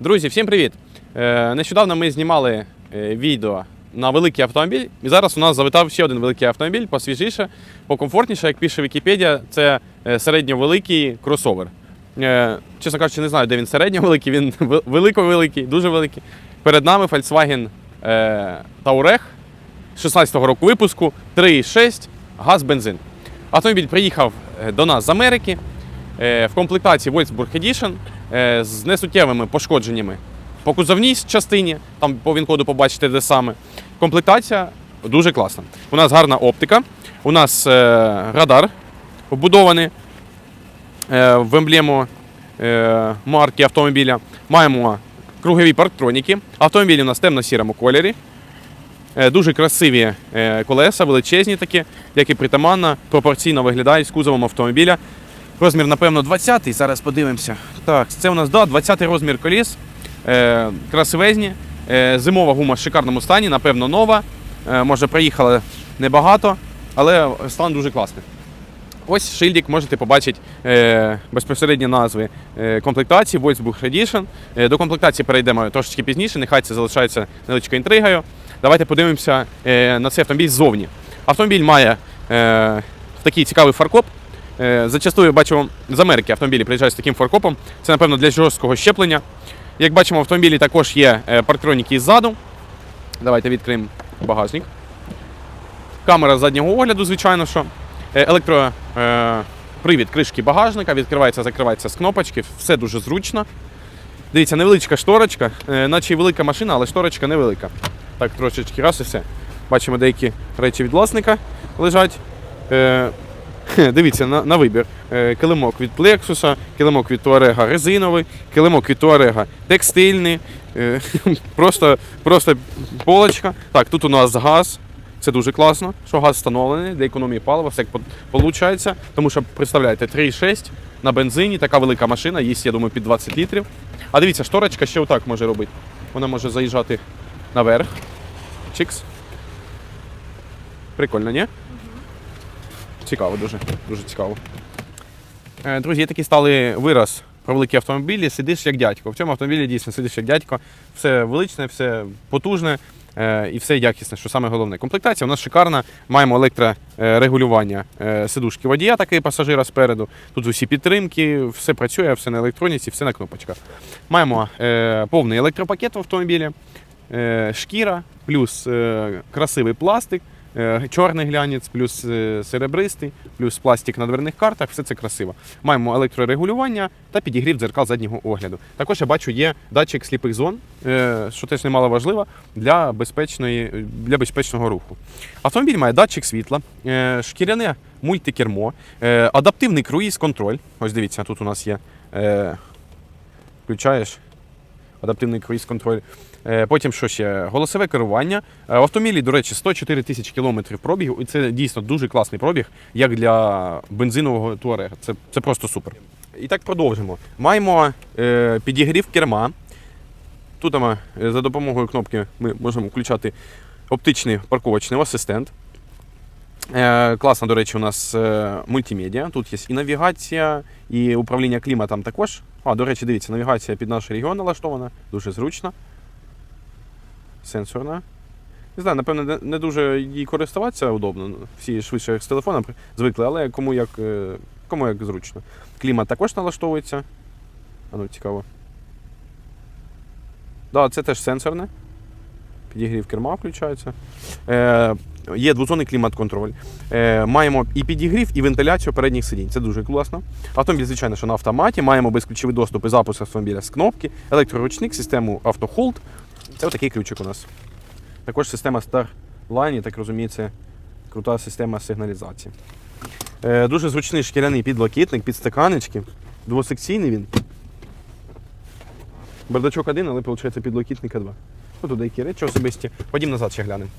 Друзі, всім привіт! Е, Нещодавно ми знімали е, відео на великий автомобіль, і зараз у нас завітав ще один великий автомобіль, посвіжіше, покомфортніше, як пише Вікіпедія, це е, середньовеликий кросовер. Чесно кажучи, не знаю, де він середньовеликий, він вел- велико-великий, дуже великий. Перед нами Volkswagen Touareg 16-го року випуску, 3,6, газ бензин. Автомобіль приїхав до нас з Америки в комплектації Wolfsburg Edition з несуттєвими пошкодженнями по кузовній частині, там по він-коду побачите де саме. Комплектація дуже класна. У нас гарна оптика, у нас е, радар вбудований е, в емблему е, марки автомобіля. Маємо кругові парктроніки. Автомобіль у нас темно-сірому кольорі. Е, Дуже красиві е, колеса, величезні такі, як і притаманно, пропорційно виглядають з кузовом автомобіля. Розмір, напевно, 20-й. Зараз подивимося. Так, це у нас да, 20-й розмір коліс. Е, красивезні. Е, зимова гума в шикарному стані, напевно, нова. Е, може, приїхала небагато, але стан дуже класний. Ось шильдик можете побачити е, безпосередні назви е, комплектації Wolfsburg Edition. Е, до комплектації перейдемо трошечки пізніше, нехай це залишається невеличкою інтригою. Давайте подивимося е, на цей автомобіль ззовні. Автомобіль має е, такий цікавий фаркоп. Е, зачастую бачу з Америки автомобілі приїжджають з таким фаркопом. Це, напевно, для жорсткого щеплення. Як бачимо, в автомобілі також є е, парктроніки ззаду. Давайте відкриємо багажник. Камера заднього огляду, звичайно, що. Е, Електро е, привід кришки багажника, відкривається, закривається з кнопочки, все дуже зручно. Дивіться, невеличка шторочка, наче велика машина, але шторочка невелика. Так, трошечки раз і все. Бачимо деякі речі від власника лежать. Дивіться на, на вибір. Е, Килимок від Lexus, килимок від Touareg резиновий, килимок від Touareg текстильний. Е, Просто, просто полочка. Так, тут у нас газ. Це дуже класно, що газ встановлений для економії палива, все як виходить. Тому що, представляєте, 3,6 на бензині, така велика машина, їсть, я думаю, під 20 літрів. А дивіться, шторочка ще отак може робити. Вона може заїжджати наверх. Чикс. Прикольно, ні? Цікаво, дуже, дуже цікаво. Е, Друзі, є такий сталий вираз про великі автомобілі, сидиш як дядько. В цьому автомобілі дійсно сидиш як дядько. Все величне, все потужне е, і все якісне, що саме головне. Комплектація у нас шикарна. Маємо електрорегулювання е, сидушки водія, такий пасажира спереду. Тут усі підтримки, все працює, все на електроніці, все на кнопочках. Маємо повний електропакет в автомобілі, шкіра, плюс красивий пластик. Е, Чорний глянець, плюс е, серебристий, плюс пластик на дверних картах, все це красиво. Маємо електрорегулювання та підігрів дзеркал заднього огляду. Також я бачу, є датчик сліпих зон, е, що теж немало важливо для, безпечної, для безпечного руху. Автомобіль має датчик світла, шкіряне мультикермо, адаптивний круїз-контроль. Ось дивіться, тут у нас є. Включаєш адаптивний круїз-контроль. Е, Потім що ще? Голосове керування. Е, В автомобілі, до речі, 104 тисячі кілометрів пробігу, і це дійсно дуже класний пробіг, як для бензинового туарега. Це, це просто супер. І так продовжимо. Маємо е, підігрів керма. Тут е, за допомогою кнопки ми можемо включати оптичний парковочний асистент. Е, класно, до речі, у нас е, мультимедіа. Тут є і навігація, і управління кліматом також. А, до речі, дивіться, навігація під наш регіон налаштована, дуже зручно. Сенсорна. Не знаю, напевно, не- дуже їй користуватися удобно. Всі швидше з телефона при- звикли, але кому як, е, кому як зручно. Клімат також налаштовується. А ну, цікаво. Да, це теж сенсорне. Підігрів керма включається. Е, є двозонний клімат-контроль. Е, маємо і підігрів, і вентиляцію передніх сидінь. Це дуже класно. Автомобіль, звичайно, що на автоматі. Маємо безключовий доступ і запуск автомобіля з кнопки, електроручник, систему автохолд. Це отакий ключик у нас. Також система Starline, я так розумію, це крута система сигналізації. Е, дуже зручний шкіряний підлокітник, підстаканечки. Двосекційний він. Бардачок один, але виходить підлокітника два. Ну, тут деякі речі особисті. Ходім назад ще глянемо.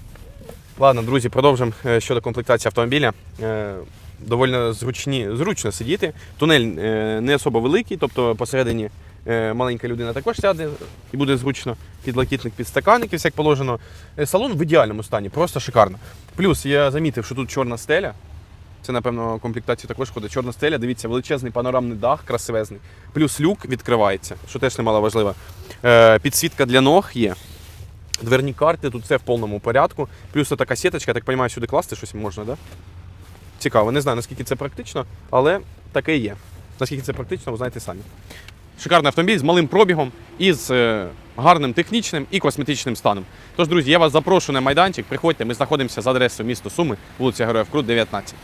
Ладно, друзі, продовжимо е, щодо комплектації автомобіля. Е, Довольно зручні, зручно сидіти. Тунель е, не особо великий, тобто посередині маленька людина також сяде і буде зручно. Підлокітник, підстаканник, і як положено. Салон в ідеальному стані, просто шикарно. Плюс я замітив, що тут чорна стеля. Це, напевно, в комплектацію також входить. Чорна стеля, дивіться, величезний панорамний дах, красивезний. Плюс люк відкривається, що теж немало важливо. Підсвітка для ног є. Дверні карти, тут все в повному порядку. Плюс така сіточка, я так розумію, сюди класти щось можна. Да? Цікаво, не знаю, наскільки це практично, але таке є. Наскільки це практично, ви знаєте самі. Шикарний автомобіль з малим пробігом і з е, гарним технічним і косметичним станом. Тож, друзі, я вас запрошую на майданчик. Приходьте, ми знаходимося за адресою місто Суми, вулиця Героїв Крут, 19.